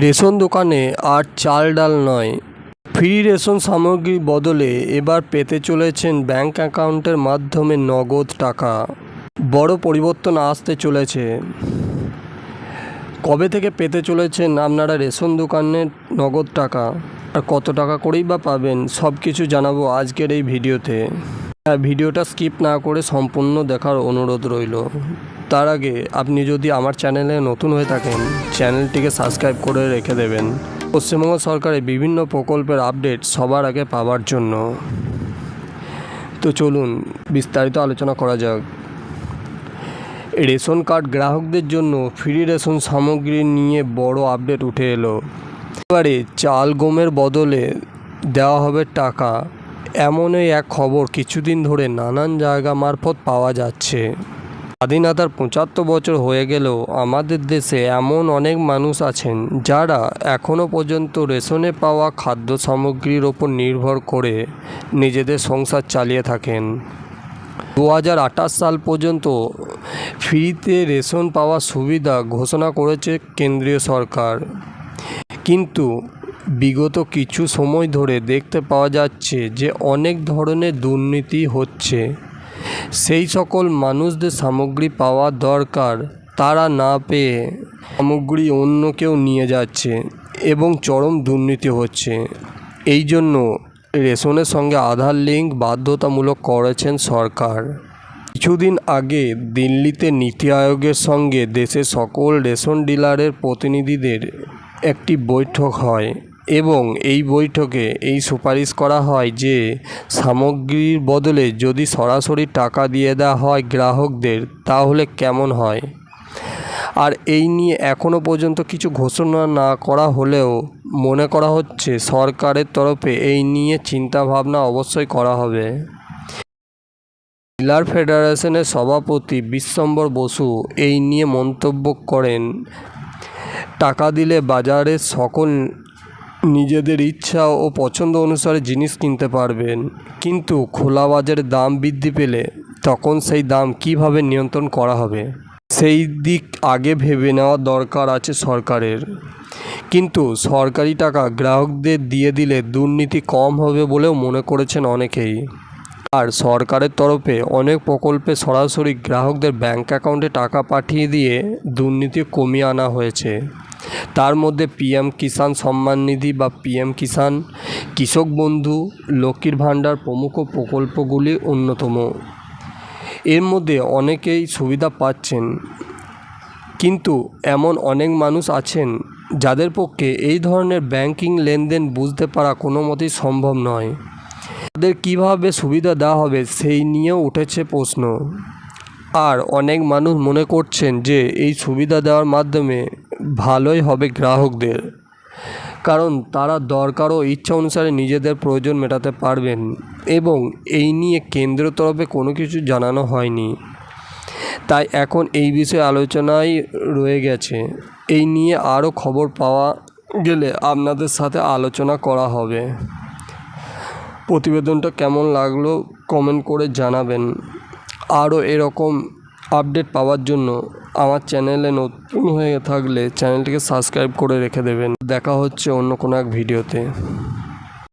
Ration দোকানে আর চাল ডাল নয়। ফ্রি রেশন সামগ্রীর বদলে এবার পেতে চলেছেন ব্যাংক অ্যাকাউন্টের মাধ্যমে নগদ টাকা। বড় পরিবর্তন আসতে চলেছে। কবে থেকে পেতে চলেছেন আপনারা রেশন দোকানের নগদ টাকা? আর কত টাকা করেই বা পাবেন? সব কিছু জানাব আজকের এই ভিডিওতে। ভিডিওটা স্কিপ না করে সম্পূর্ণ দেখার অনুরোধ রইল। তার আগে আপনি যদি আমার চ্যানেলে নতুন হয়ে থাকেন, চ্যানেলটিকে সাবস্ক্রাইব করে রেখে দেবেন। পশ্চিমবঙ্গ সরকারের বিভিন্ন প্রকল্পের আপডেট সবার আগে পাওয়ার জন্য। তো চলুন, বিস্তারিত আলোচনা করা যাক। রেশন কার্ড গ্রাহকদের জন্য ফ্রি রেশন সামগ্রী নিয়ে বড় আপডেট উঠে এলো। এবারে চাল গমের বদলে দেওয়া হবে টাকা। এমনই এক খবর কিছুদিন ধরে নানান জায়গা মারফত পাওয়া যাচ্ছে। স্বাধীনতার পঁচাত্তর বছর হয়ে গেলেও আমাদের দেশে এমন অনেক মানুষ আছেন যারা এখনও পর্যন্ত রেশনে পাওয়া খাদ্য সামগ্রীর ওপর নির্ভর করে নিজেদের সংসার চালিয়ে থাকেন। দু হাজার আঠাশ সাল পর্যন্ত ফ্রিতে রেশন পাওয়ার সুবিধা ঘোষণা করেছে কেন্দ্রীয় সরকার। কিন্তু বিগত কিছু সময় ধরে দেখতে পাওয়া যাচ্ছে যে অনেক ধরনের দুর্নীতি হচ্ছে। সেই সকল মানুষদের সামগ্রী পাওয়া দরকার, তারা না পেয়ে সামগ্রী অন্য কেউ নিয়ে যাচ্ছে এবং চরম দুর্নীতি হচ্ছে। এই জন্য রেশনের সঙ্গে আধার লিঙ্ক বাধ্যতামূলক করেছেন সরকার। কিছুদিন আগে দিল্লিতে নীতি আয়োগের সঙ্গে দেশের সকল রেশন ডিলারের প্রতিনিধিদের একটি বৈঠক হয়। এবং এই বৈঠকে এই সুপারিশ করা হয় যে সামগ্রীর বদলে যদি সরাসরি টাকা দিয়ে দেওয়া হয় গ্রাহকদের, তাহলে কেমন হয়? আর এই নিয়ে এখনও পর্যন্ত কিছু ঘোষণা না করা হলেও মনে করা হচ্ছে সরকারের তরফে এই নিয়ে চিন্তাভাবনা অবশ্যই করা হবে। ডিলার ফেডারেশনের সভাপতি বিশ্বম্বর বসু এই নিয়ে মন্তব্য করেন, টাকা দিলে বাজারে সকল নিজেদের ইচ্ছা ও পছন্দ অনুসারে জিনিস কিনতে পারবেন। কিন্তু খোলা বাজারে দাম বৃদ্ধি পেলে তখন সেই দাম কীভাবে নিয়ন্ত্রণ করা হবে? সেই দিক আগে ভেবে নেওয়া দরকার আছে সরকারের। কিন্তু সরকারি টাকা গ্রাহকদের দিয়ে দিলে দুর্নীতি কম হবে বলেও মনে করেছেন অনেকেই। আর সরকারের তরফে অনেক প্রকল্পে সরাসরি গ্রাহকদের ব্যাংক অ্যাকাউন্টে টাকা পাঠিয়ে দিয়ে দুর্নীতি কমিয়ে আনা হয়েছে। তার মধ্যে পিএম কিষাণ সম্মান নিধি বা পিএম কিষাণ, কৃষক বন্ধু, লক্ষ্মীর ভাণ্ডার প্রমুখ প্রকল্পগুলি অন্যতম। এর মধ্যে অনেকেই সুবিধা পাচ্ছেন, কিন্তু এমন অনেক মানুষ আছেন যাদের পক্ষে এই ধরনের ব্যাংকিং লেনদেন বুঝতে পারা কোনো মতেই সম্ভব নয়। তাদের কীভাবে সুবিধা দেওয়া হবে সেই নিয়েও উঠেছে প্রশ্ন। আর অনেক মানুষ মনে করছেন যে এই সুবিধা দেওয়ার মাধ্যমে ভালোই হবে গ্রাহকদের। কারণ তারা দরকার ও ইচ্ছা অনুসারে নিজেদের প্রয়োজন মেটাতে পারবেন এবং এই নিয়ে কেন্দ্র তরফে কোনো কিছু জানানো হয়নি। তাই এখন এই বিষয়ে আলোচনায় রয়ে গেছে। এই নিয়ে আরও খবর পাওয়া গেলে আপনাদের সাথে আলোচনা করা হবে। প্রতিবেদনটা কেমন লাগল কমেন্ট করে জানাবেন। আরও এরকম আপডেট পাওয়ার জন্য আমার চ্যানেলে নতুন হয়ে থাকলে চ্যানেলটিকে সাবস্ক্রাইব করে রেখে দেবেন। দেখা হচ্ছে অন্য কোনো এক ভিডিওতে।